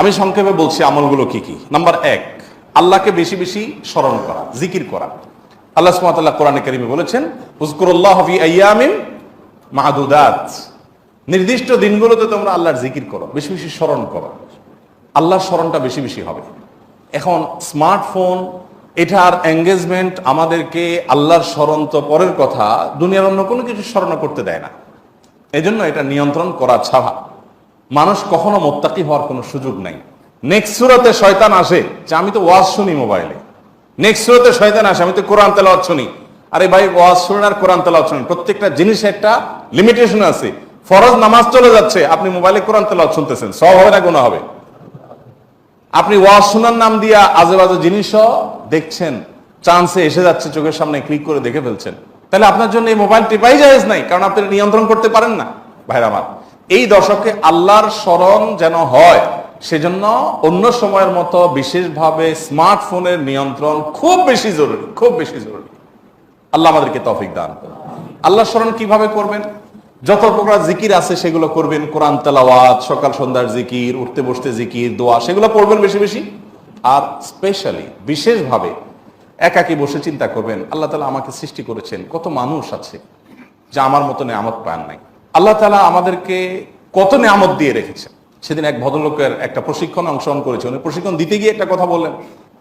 আমি সংক্ষেপে বলছি আমলগুলো কি কি? নাম্বার এক, আল্লাহকে বেশি বেশি স্মরণ করা, জিকির করা। আল্লাহ সুবহানাহু কোরআনে কারিমে বলেছেন উজকুরুল্লাহ ফি আইয়ামিন মাহদুদাত। নির্দিষ্ট দিনগুলোতে তোমরা আল্লাহর জিকির করো, বেশি বেশি স্মরণ করো। আল্লাহর স্মরণটা বেশি বেশি হবে। এখন স্মার্টফোন, এটার এঙ্গেজমেন্ট আমাদেরকে আল্লাহর স্মরণ তো পরের কথা, দুনিয়ার অন্য কোনো কিছু স্মরণ করতে দেয় না। এজন্য এটা নিয়ন্ত্রণ করা ছাড়া। মানুষ কখনো মোত্তাকি হওয়ার কোনো সুযোগ নাই। নেক্সট সুরতে শয়তান আসে, যে আমি তো ওয়াজ শুনি মোবাইলে। নেক্সট সুরতে শয়তান আসে, আমি তো কোরআন তেলাওয়াত শুনি। আরে ভাই, ওয়াজ শুনেন আর কোরআন তেলাওয়াত শুনেন। প্রত্যেকটা জিনিসের একটা লিমিটেশন আছে। ফরজ নামাজ চলে যাচ্ছে, আপনি মোবাইলে কোরআন তেলাওয়াত শুনতেছেন। সব হবে না কোনো হবে। আপনি ওয়াজ শোনার নাম দিয়া আজে বাজে জিনিসও দেখছেন। চান্সে এসে যাচ্ছে, চোখের সামনে ক্লিক করে দেখে ফেলছেন। তাহলে আপনার জন্য এই মোবাইল টিপাই জায়েজ নাই, কারণ আপনি নিয়ন্ত্রণ করতে পারেন না। ভাইরা আমার এই দশকে আল্লাহর স্মরণ যেন হয়, সেজন্য অন্য সময়ের মতো বিশেষভাবে স্মার্টফোনের নিয়ন্ত্রণ খুব বেশি জরুরি, খুব বেশি জরুরি। আল্লাহ আমাদেরকে তফিক দান করুন। আল্লাহ স্মরণ কীভাবে করবেন? যত প্রকার জিকির আছে সেগুলো করবেন, কোরআন তেলাওয়াত, সকাল সন্ধ্যার জিকির, উঠতে বসতে জিকির, দোয়া, সেগুলো পড়বেন বেশি বেশি। আর স্পেশালি বিশেষভাবে একাকি বসে চিন্তা করবেন, আল্লাহ তালা আমাকে সৃষ্টি করেছেন, কত মানুষ আছে যা আমার মতো নেয়ামত পান নাই। আল্লাহ তালা আমাদেরকে কত নেয়ামত দিয়ে রেখেছেন। সেদিন এক ভদ্রলোকের একটা প্রশিক্ষণ অংশগ্রহণ করেছে। উনি প্রশিক্ষণ দিতে গিয়ে একটা কথা বললেন।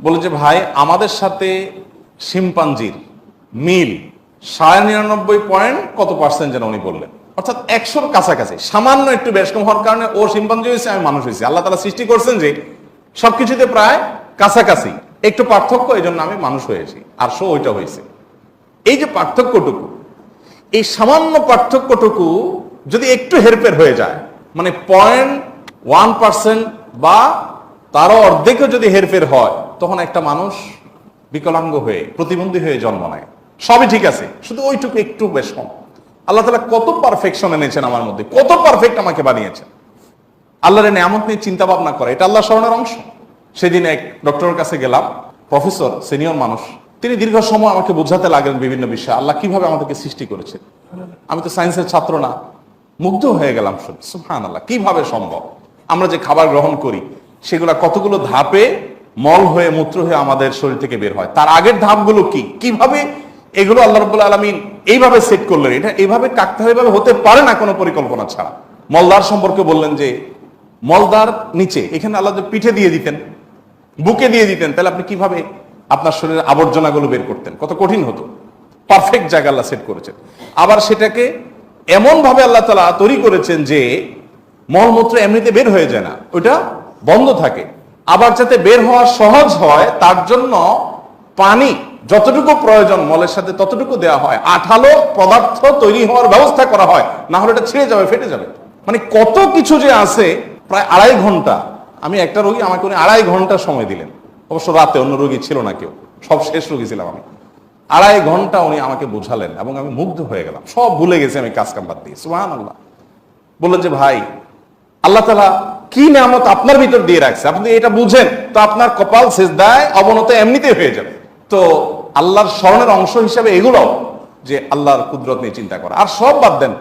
বলে যে, ভাই, আমাদের সাথে শিম্পাঞ্জির মিল সাড়ে নিরানব্বই পয়েন্ট কত পার্সেন্ট যেন উনি বললেন? অর্থাৎ একশোর কাছাকাছি। সামান্য একটু বেশ কম হওয়ার কারণে ও শিম্পাঞ্জি হয়েছে, আমি মানুষ হয়েছি। আল্লাহ তালা সৃষ্টি করছেন যে, সবকিছুতে প্রায় কাছাকাছি। একটু পার্থক্য এই জন্য আমি মানুষ হয়েছি। আর সো ওইটা হয়েছে। এই যে পার্থক্যটুকু, এই সামান্য পার্থক্যটুকু যদি একটু হেরফের হয়ে যায় মানে পয়েন্ট ওয়ান পার্সেন্ট বা তারও অর্ধেকও যদি হেরফের হয়, তখন একটা মানুষ বিকলাঙ্গ হয়ে, প্রতিবন্ধী হয়ে জন্ম নেয়। সবই ঠিক আছে, শুধু ওইটুকু একটু বেশ কম। আল্লাহ তালা কত পারফেকশন এনেছেন আমার মধ্যে, কত পারফেক্ট আমাকে বানিয়েছেন। আল্লাহর নিয়ামত নিয়ে চিন্তা ভাবনা করে, এটা আল্লাহ স্মরণের অংশ। সেদিন এক ডক্টরের কাছে গেলাম, প্রফেসর, সিনিয়র মানুষ। তিনি দীর্ঘ সময় আমাকে বোঝাতে লাগলেন বিভিন্ন বিষয়, আল্লাহ কীভাবে আমাদেরকে সৃষ্টি করেছে আমি তো সায়েন্সের ছাত্র না। মুগ্ধ হয়ে গেলাম সুহান আল্লাহ কীভাবে সম্ভব? আমরা যে খাবার গ্রহণ করি, সেগুলা কতগুলো ধাপে মল হয়ে, মূত্র হয়ে আমাদের শরীর থেকে বের হয়? তার আগের ধাপগুলো কি? কীভাবে এগুলো আল্লাহ রব্বুল আলমিন এইভাবে সেট করলেন? এটা এইভাবে কাকতে হতে পারে না কোনো পরিকল্পনা ছাড়া। মলদার সম্পর্কে বললেন যে মলদার নিচে, এখানে আল্লাহ পিঠে দিয়ে দিতেন, বুকে দিয়ে দিতেন, তাহলে আপনি কীভাবে আপনার শরীরের আবর্জনাগুলো বের করতেন? কত কঠিন হতো। পারফেক্ট জায়গা আল্লাহ সেট করেছেন। আবার সেটাকে এমন ভাবে আল্লাহ তালা তৈরি করেছেন যে মলমূত্র এমনিতে বের হয়ে যায় না, ওইটা বন্ধ থাকে। আবার যাতে বের হওয়া সহজ হয়, তার জন্য পানি যতটুকু প্রয়োজন মলের সাথে ততটুকু দেওয়া হয়। আঠালো পদার্থ তৈরি হওয়ার ব্যবস্থা করা হয়, না হলে এটা ছিঁড়ে যাবে, ফেটে যাবে। মানে কত কিছু যে আছে, প্রায় আড়াই ঘণ্টা। আমি একটা রোগী, আমাকে উনি আড়াই ঘণ্টা সময় দিলেন। অবশ্য রাতে অন্য রোগী ছিল না কেউ, সব শেষ রোগী ছিলাম আমি। আড়াই ঘণ্টা উনি আমাকে বোঝালেন এবং আমি মুগ্ধ হয়ে গেলাম। সব ভুলে গেছি আমি কাজ কাম বাদ দিয়ে। সুহান আল্লাহ বললেন যে, ভাই, আল্লাহ তালা কি নামত আপনার ভিতর দিয়ে রাখছে? আপনি এটা বুঝেন, তো আপনার কপাল শেষ দেয় অবনত এমনিতে হয়ে যাবে। তো আল্লাহর স্মরণের অংশ হিসাবে এগুলো যে আল্লাহর কুদরত নিয়ে চিন্তা করা। আর সব বাদ দেন,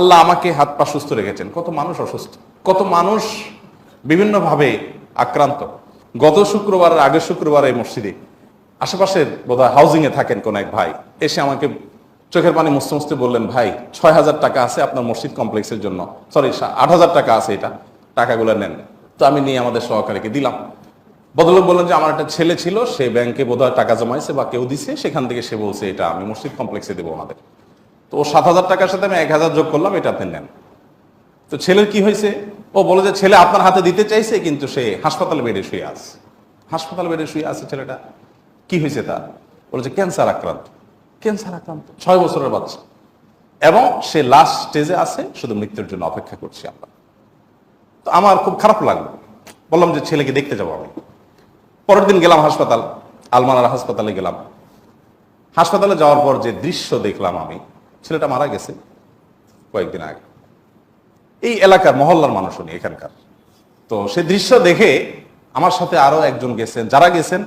আল্লাহ আমাকে হাত পা সুস্থ রেখেছেন। কত মানুষ অসুস্থ, কত মানুষ বিভিন্নভাবে আক্রান্ত। গত শুক্রবার আগের শুক্রবার এই মসজিদে আশেপাশের বোধহয় হাউজিং এ থাকেন কোন এক ভাই, এসে আমাকে চোখের পানি মুছতে মুছতে বললেন, ভাই ছয় হাজার টাকা আছে আপনার মসজিদ কমপ্লেক্সের জন্য। সরি আট হাজার টাকা আছে এটা। টাকাগুলো নেন। তো আমি নিয়ে আমাদের সহকারীকে দিলাম। বদলোক বললেন যে, আমার একটা ছেলে ছিল, সে ব্যাংকে বোধহয় টাকা জমাইছে বা কেউ দিছে, সেখান থেকে সে বলছে এটা, আমি মসজিদ কমপ্লেক্সে দেবো আমাদের। তো ও সাত হাজার টাকার সাথে আমি এক হাজার যোগ করলাম এটা আপনি নেন। তো ছেলের কি হয়েছে? ও বলে যে, ছেলে আপনার হাতে দিতে চাইছে, কিন্তু সে হাসপাতালে বেডে শুয়ে আছে। হাসপাতাল বেডে শুয়ে আছে ছেলেটা। কি হয়েছে তার বলেছে ক্যান্সার আক্রান্ত। ক্যান্সার আক্রান্ত। ছয় বছরের বাচ্চা। এবং সে লাস্ট স্টেজে আছে, শুধু মৃত্যুর জন্য অপেক্ষা করছি আমরা। তো আমার খুব খারাপ লাগল। বললাম যে ছেলেকে দেখতে যাব আমি। পরের দিন গেলাম হাসপাতাল, আলমানার হাসপাতালে গেলাম। হাসপাতালে যাওয়ার পর যে দৃশ্য দেখলাম আমি, ছেলেটা মারা গেছে কয়েকদিন আগে। এই এলাকার মহল্লার মানুষ উনি এখানকার। তো সে দৃশ্য দেখে আমার সাথে আরও একজন গেছেন, যারা গেছেন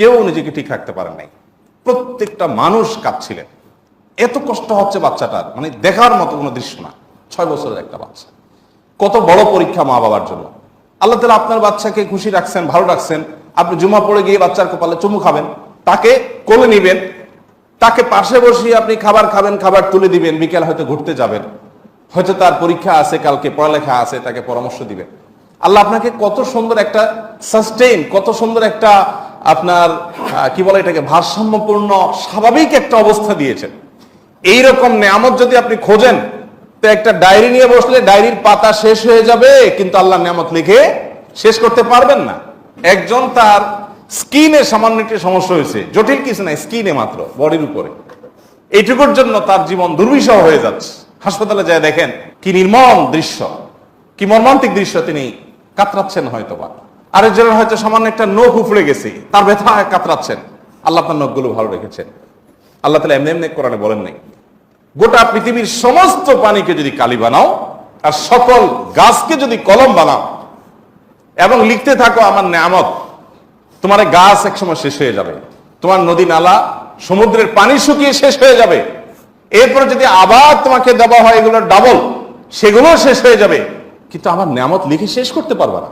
কেউ নিজেকে ঠিক রাখতে পারেন নাই। প্রত্যেকটা মানুষ কাঁদছিলেন। এত কষ্ট হচ্ছে বাচ্চাটার মানে দেখার মতো কোনো দৃশ্য না। ছয় বছরের একটা বাচ্চা। কত বড় পরীক্ষা মা বাবার জন্য। আল্লাহ তালা আপনার বাচ্চাকে খুশি রাখছেন, ভালো রাখছেন। আপনি জুমা পড়ে গিয়ে বাচ্চার কপালে চুমু খাবেন। তাকে কোলে নিবেন। তাকে পাশে বসিয়ে আপনি খাবার খাবেন, খাবার তুলে দিবেন। বিকেল হয়তো ঘুরতে যাবেন। হয়তো তার পরীক্ষা আছে, কালকে পড়ালেখা আছে, তাকে পরামর্শ দিবেন। আল্লাহ আপনাকে কত সুন্দর একটা সাস্টেইন কত সুন্দর একটা আপনার কি বলে এটাকে, ভারসাম্যপূর্ণ, স্বাভাবিক একটা অবস্থা দিয়েছেন। এইরকম নিয়ামত যদি আপনি খোঁজেন, তো একটা ডায়েরি নিয়ে বসলে ডায়েরির পাতা শেষ হয়ে যাবে, কিন্তু আল্লাহ নিয়ামত লিখে শেষ করতে পারবেন না। একজন তার স্কিনে সামান্য একটি সমস্যা হয়েছে। জটিল কিছু নাই, স্কিনে মাত্র, বডির উপরে। এইটুকুর জন্য তার জীবন দুর্বিষহ হয়ে যাচ্ছে। হাসপাতালে যায় দেখেন, কি নির্মম দৃশ্য। কি মর্মান্তিক দৃশ্য তিনি কাতরাচ্ছেন হয়তো বা আরেকজনের হয়তো সামান্য একটা নখ উপড়ে গেছে, তার ব্যথা কাতরাচ্ছেন। আল্লাহ আপনার নখগুলো ভালো রেখেছেন। আল্লাহ তালা এমনি এমনি কোরআনে বলেন নাই। গোটা পৃথিবীর সমস্ত পানিকে যদি কালি বানাও, আর সকল গাছকে যদি কলম বানাও, এবং লিখতে থাকো, আমার নামত তোমার গাছ একসময় শেষ হয়ে যাবে। তোমার নদী নালা, সমুদ্রের পানি শুকিয়ে শেষ হয়ে যাবে। এরপরে যদি আবার তোমাকে দেওয়া হয় এগুলোর ডাবল সেগুলো শেষ হয়ে যাবে। কিন্তু আমার নামত লিখে শেষ করতে পারবে না।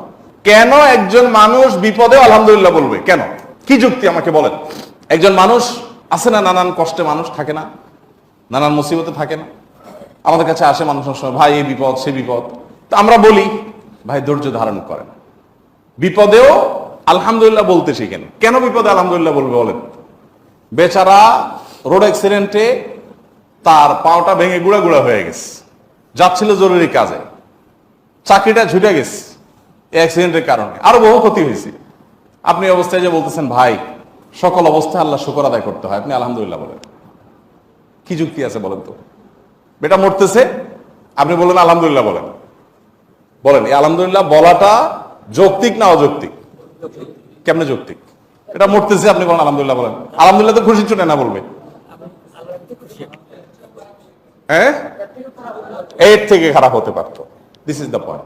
কেন একজন মানুষ বিপদে, আলহামদুলিল্লাহ বলবে। কেন? কি যুক্তি আমাকে বলেন? একজন মানুষ, আছে না নানান কষ্টে মানুষ থাকে না? নানান মুসিবতে থাকে না? আমাদের কাছে আসে মানুষের সময়, ভাই, এই বিপদ, সে বিপদ। তো আমরা বলি, ভাই, ধৈর্য ধারণ করেন। বিপদেও আলহামদুলিল্লাহ বলতে শিখেন। কেন বিপদে আলহামদুলিল্লাহ বলবে বলেন? বেচারা রোড অ্যাক্সিডেন্টে তার পাওটা ভেঙে গুঁড়া গুঁড়া হয়ে গেছে। যাচ্ছিল জরুরি কাজে। চাকরিটা ঝুটে গেছে। অ্যাক্সিডেন্টের কারণে। আরও বহু ক্ষতি হয়েছে। আপনি অবস্থায় যে বলতেছেন, ভাই, সকল অবস্থায় আল্লাহ শুকর আদায় করতে হয়। আপনি আলহামদুলিল্লাহ বলেন। কি যুক্তি আছে বলেন তো? বেটা মরতেছে, আপনি বললেন, আলহামদুলিল্লাহ বলেন। বলেন, এই আলহামদুলিল্লাহ বলাটা যৌক্তিক না অযৌক্তিক? কেমনে যৌক্তিক? এটা মরতেছে, আপনি বলেন, আলহামদুলিল্লাহ বলেন। আলহামদুলিল্লাহ তো খুশি চুনে না বলবে? হ্যাঁ? এর থেকে খারাপ হতে পারতো। দিস ইজ দ্য পয়েন্ট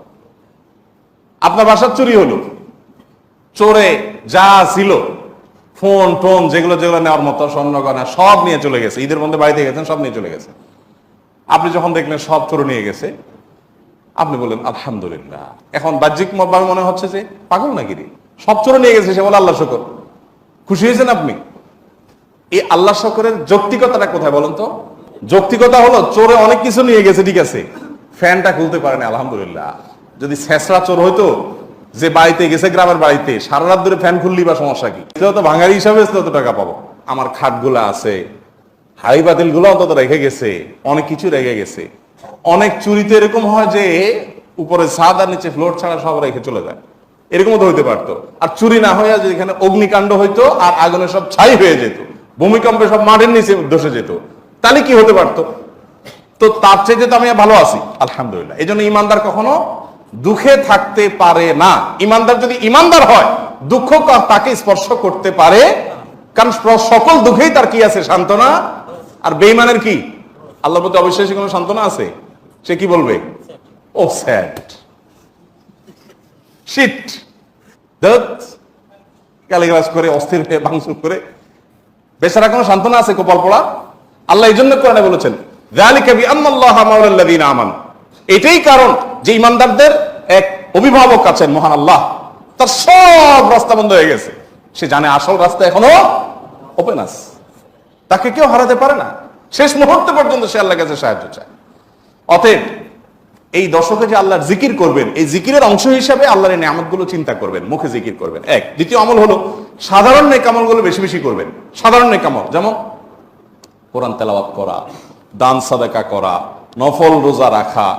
আপনার বাসার চুরি হলো। চোরে যা ছিল, ফোন, টোন, যেগুলো যেগুলো নেওয়ার মতো, স্বর্ণ গয়না, সব নিয়ে চলে গেছে। ঈদের মধ্যে বাড়িতে গেছেন, সব নিয়ে চলে গেছে। আপনি যখন দেখলেন সব চোর নিয়ে গেছে, আপনি বললেন, আলহামদুলিল্লাহ। এখন বাহ্যিক ভাবে মনে হচ্ছে যে, পাগল নাকি রে? সব চোর নিয়ে গেছে, সে বলে আল্লাহ শকর। খুশি হয়েছেন আপনি? এই আল্লাহ শকরের যৌক্তিকতাটা কোথায় বলেন তো? যৌক্তিকতা হলো, চোরে অনেক কিছু নিয়ে গেছে, ঠিক আছে। ফ্যানটা খুলতে পারেনি আলহামদুলিল্লাহ। যদি শেষরা চোর হইতো, যে বাড়িতে গেছে গ্রামের বাড়িতে, সারা রাত ধরে ফ্যান খুললি বা সমস্যা কি? তো ভাঙারি হিসাবে তত টাকা পাবো। আমার খাটগুলো আছে, হাড়ি বাতিলগুলো অন্তত রেখে গেছে, অনেক কিছু রেখে গেছে। অনেক চুরিতে এরকম হয় যে, উপরে ছাদ আর নিচে ফ্লোর ছাড়া সব রেখে চলে যায়। এরকমও তো হইতে পারতো। আর চুরি না হয়ে যে এখানে অগ্নিকাণ্ড হইতো আর আগুনে সব ছাই হয়ে যেত, ভূমিকম্পে সব মাঠের নিচে ধসে যেত, তাহলে কি হতে পারতো? তো তার চেয়ে তো আমি ভালো আছি, আলহামদুলিল্লাহ। এই জন্য ইমানদার কখনো দুঃখে থাকতে পারে না। ইমানদার যদি ইমানদার হয়, দুঃখ তাকে স্পর্শ করতে পারে কারণ সকল দুঃখেই তার কি আছে? সান্ত্বনা। আর বেইমানের কি? আল্লাহর প্রতি অবিশ্বাসী কোনো সান্ত্বনা আছে? সে কি বলবে? ও স্যাড। শিট। গালিগালাজ করে, অস্থির হয়ে ভাঙচুর করে। বেচারা কোনো সান্ত্বনা আছে কপাল পড়া? আল্লাহ এই জন্য কোরআনে বলেছেন, যালিকা বিআন্নাল্লাহা মাওলাল্লাযীনা আমানু। এটাই কারণ যে ইমানদারদের এক অভিভাবক আছেন মহান আল্লাহ। তার সব রাস্তা বন্ধ হয়ে গেছে। সে জানে আসল রাস্তা এখনও ওপেন আছে। তাকে কেউ হারাতে পারে না। শেষ মুহূর্ত পর্যন্ত সে আল্লাহ কাছে সাহায্য চায়। অতএব এই দশকে যে আল্লাহর জিকির করবেন, এই জিকিরের অংশ হিসাবে আল্লাহর নিয়ামতগুলো চিন্তা করবেন, মুখে জিকির করবেন। এক। দ্বিতীয় আমল হলো সাধারণ নেকামলগুলো বেশি বেশি করবেন। সাধারণ নেকামল যেমন কোরআন তেলাওয়াত করা, দান সাদাকা করা, নফল রোজা রাখা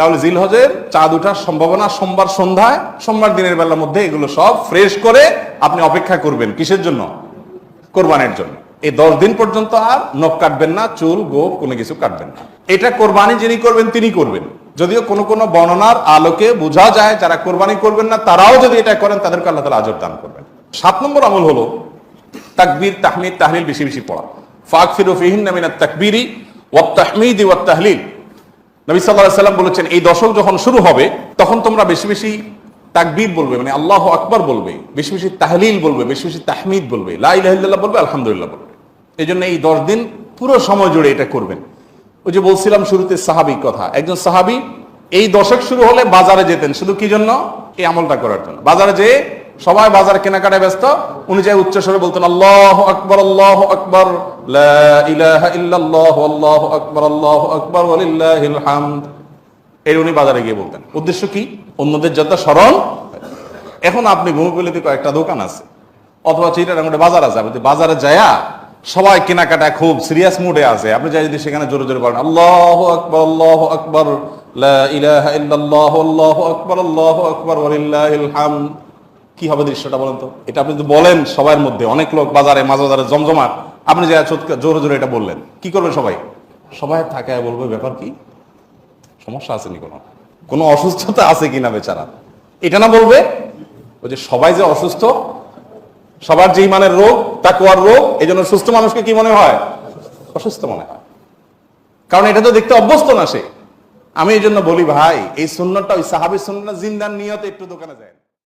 তাহলে জিলহজের চাঁদ উঠার সম্ভাবনা সোমবার সন্ধ্যায়, সোমবার দিনের বেলার মধ্যে এগুলো সব ফ্রেশ করে আপনি অপেক্ষা করবেন। কিসের জন্য? কোরবানির জন্য। এই দশ দিন পর্যন্ত আর নখ কাটবেন না, চুল গোপ কোনো কিছু কাটবেন না। এটা কোরবানি যিনি করবেন, তিনি করবেন। যদিও কোনো কোনো বর্ণনার আলোকে বোঝা যায়, যারা কোরবানি করবেন না, তারাও যদি এটা করেন, তাদেরকে আল্লাহ তালা আজর দান করবেন। সাত নম্বর আমল হলো তাকবীর, তাহমিদ, তাহলিল বেশি বেশি পড়া। ফাক ফিরু ফিহিন নামিনা তাকবীরি ওয়াত তাহমিদি ওয়াত তাহলিল। নবী সাল্লাল্লাহু সাল্লাম বলেছেন, এই দশক যখন শুরু হবে, তখন তোমরা বেশি বেশি তাকবীর বলবে মানে আল্লাহ আকবার বলবে, বেশি বেশি তাহলিল বলবে, বেশি বেশি তাহমিদ বলবে, লা ইলাহা বলবে, আলহামদুলিল্লাহ বলবে। এই জন্য এই দশ দিন পুরো সময় জুড়ে এটা করবেন। ওই যে বলছিলাম শুরুতে সাহাবি কথা, একজন সাহাবি, এই দশক শুরু হলে বাজারে যেতেন, শুধু কি জন্য? এই আমলটা করার জন্য। বাজারে যেয়ে সবাই বাজার কেনাকাটায় ব্যস্ত। উনি যাই উচ্চ স্বরে বলতেন, আল্লাহ আকবর আল্লাহ আকবর আকবর, আল্লাহু আকবর এর উনি বাজারে গিয়ে বলতেন। উদ্দেশ্য কি? অন্যদের যত স্মরণ এখন আপনি ভূমিগুলিতে কয়েকটা দোকান আছে, অথবা চিটার বাজার আছে, আপনি বাজারে যায়া সবাই কেনাকাটা খুব সিরিয়াস মুডে আছে, আপনি যাই যদি সেখানে জোরে জোরে বলেন, আল্লাহ আকবর আল্লাহ আকবর, লা ইলাহা ইল্লাল্লাহ, আল্লাহু আকবর আল্লাহু আকবর, ওয়ালিল্লাহিল হামদ। কি হবে দৃশ্যটা বলেন তো? এটা আপনি যদি বলেন সবার মধ্যে, অনেক লোক বাজারে মাঝ বাজারে জমজমাট, আপনি যে জোরে জোরে এটা বললেন, কি করবে সবাই? সবাই থাকায় বলবে, ব্যাপার কি? সমস্যা আছে নি কোনো? কোনো অসুস্থতা আছে কিনা বেচারা? এটা না বলবে, ওই যে সবাই যে অসুস্থ, সবার যে ইমানের রোগ তাকুয়ার রোগ এই জন্য সুস্থ মানুষকে কি মনে হয়? অসুস্থ মনে হয়। কারণ এটা তো দেখতে অভ্যস্ত না সে। আমি এই জন্য বলি, ভাই, এই সুন্নতটা ওই সাহাবি সুন্নত জিন্দার নিয়তে একটু দোকানে যায়।